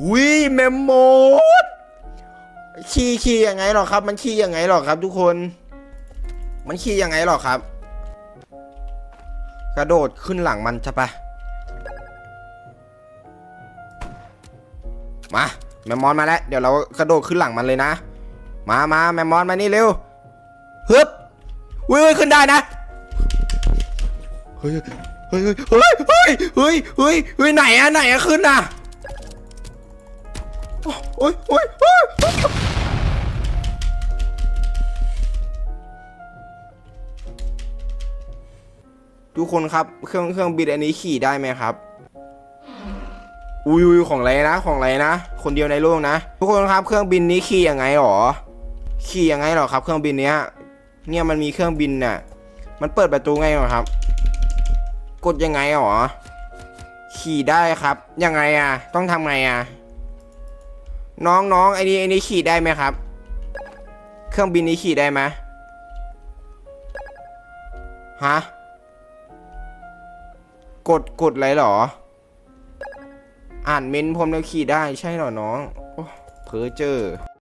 หุยแมมโมดขี่ขี่ยังไงหรอครับ มันขี่ยังไงหรอครับ ทุกคน มันขี่ยังไงหรอครับ กระโดดขึ้นหลังมันใช่ปะมาแมมมอนมาแล้ว เดี๋ยวเรากระโดดขึ้นหลังมันเลยนะ มามาแมมมอนมานี่เร็วฮึบอุ้ยขึ้นได้นะเฮ้ยเฮ้ยเฮ้ยเฮ้ยเฮ้ยเฮ้ยเฮ้ยไหนอะไหนอะขึ้นอะ โอ้ยโอ้ยโอ้ยทุกคนครับเครื่องเครื่องบินอันนี้ขี่ได้ไหมครับอุ้ยอุ้ยของไรนะของไรนะ คนเดียวในโลกนะ ทุกคนครับเครื่องบินนี้ขี่ยังไงหรอขี่ยังไงหรอครับ เครื่องบินเนี้ยเนี่ยมันมีเครื่องบินน่ะมันเปิดประตูไงหรอครับ กดยังไงหรอขี่ได้ครับ ยังไงอะ ต้องทำไงอะ น้องน้องไอ้นี่ไอ้นี่ขี่ได้ไหมครับ เครื่องบินนี้ขี่ได้ไหมฮะกดกดอะไรหรอ อ่านเมนผมแล้วขี่ได้ใช่เหรอน้อง โอ้เพอเจอ